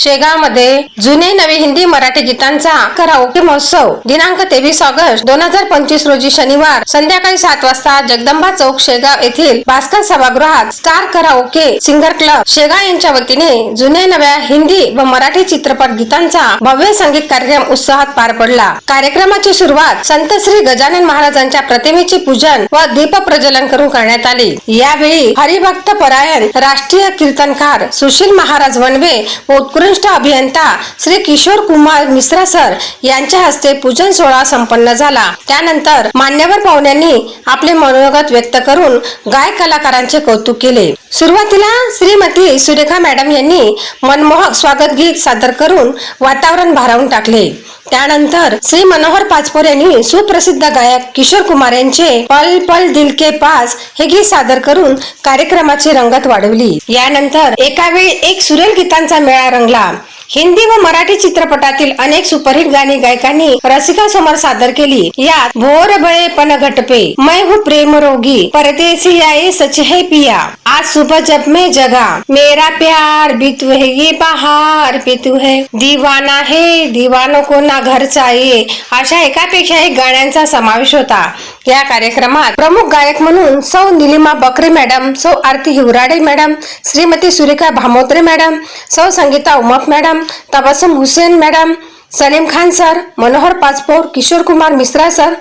शेगावमध्ये जुने नवे हिंदी मराठी गीतांचा कराओके महोत्सव. दिनांक तेवीस ऑगस्ट दोन हजार पंचवीस रोजी शनिवार संध्याकाळी सात वाजता जगदंबा चौक शेगाव येथील भास्कर सभागृहात star karaoke singer club Shegaon यांच्या वतीने जुन्या नव्या हिंदी व मराठी चित्रपट गीतांचा भव्य संगीत कार्यक्रम उत्साहात पार पडला. कार्यक्रमाची सुरुवात संत श्री गजानन महाराजांच्या प्रतिमेचे पूजन व दीप प्रज्वलन करून करण्यात आले. यावेळी हरिभक्त परायण राष्ट्रीय कीर्तनकार सुशील महाराज वनवे व उत्कृष्ट अभियंता श्री किशोर कुमार मिश्रा सर यांच्या हस्ते पूजन सोहळा संपन्न झाला. त्यानंतर मान्यवर पाहुण्यांनी आपले मनोगत व्यक्त करून गायक कलाकारांचे कौतुक केले. सुरुवातीला श्रीमती सुरेखा मॅडम यांनी मनमोहक स्वागत गीत सादर करून वातावरण भारावून टाकले. त्यानंतर श्री मनोहर पाचपोर यांनी सुप्रसिद्ध गायक किशोर कुमार यांचे पल पल दिल के पास हे गीत सादर करून कार्यक्रमाची रंगत वाढवली. यानंतर एका वेळी एक सुरेल गीतांचा मेळा रंगला. हिंदी व मराठी चित्रपटातील अनेक सुपरहिट गाणी गायकांनी रसिकांसमोर सादर केली. यात भोर भळे पण घटपे मैं हूँ प्रेम रोगी परदेसी आए सच है पिया. आज सुबह जब मैं जगा मेरा प्यार भी है ये बहार बितु है. दीवाना है दीवानों को ना घर चाहिए. अशा एकापेक्षा एक गाण्यांचा समावेश होता. या कार्यक्रमात प्रमुख गायक म्हणून सौ निलिमा बकरे मॅडम सौ आरती हिवराडे मॅडम श्रीमती सुरेखा भामोत्रे मॅडम सौ Sangeeta Umap madam Tabassum Hussain madam Salim Khan sir Manohar Pachpor Kishore Kumar Mishra sir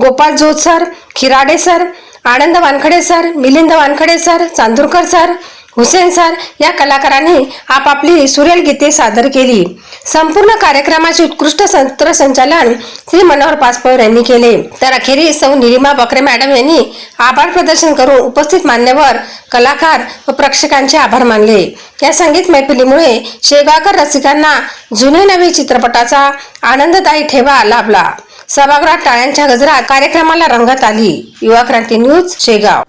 Gopal Jot sir Khirade sir Anand Wankhade sir Milind Wankhade sir Chandurkar sir Hussain sir या कलाकारांनी आपापली सुरेल गीते सादर केली. संपूर्ण कार्यक्रमाचे उत्कृष्ट संचालन श्री मनोहर पासपोर यांनी केले. तर अखेरीस सौ निलिमा बकरे मॅडम यांनी आभार प्रदर्शन करून उपस्थित मान्यवर कलाकार व प्रेक्षकांचे आभार मानले. या संगीत मैफिलीमुळे शेगावकर रसिकांना जुने नवे चित्रपटाचा आनंददायी ठेवा लाभला. सभागृहात टाळ्यांच्या गजरात कार्यक्रमाला रंगत आली. युवा क्रांती न्यूज शेगाव.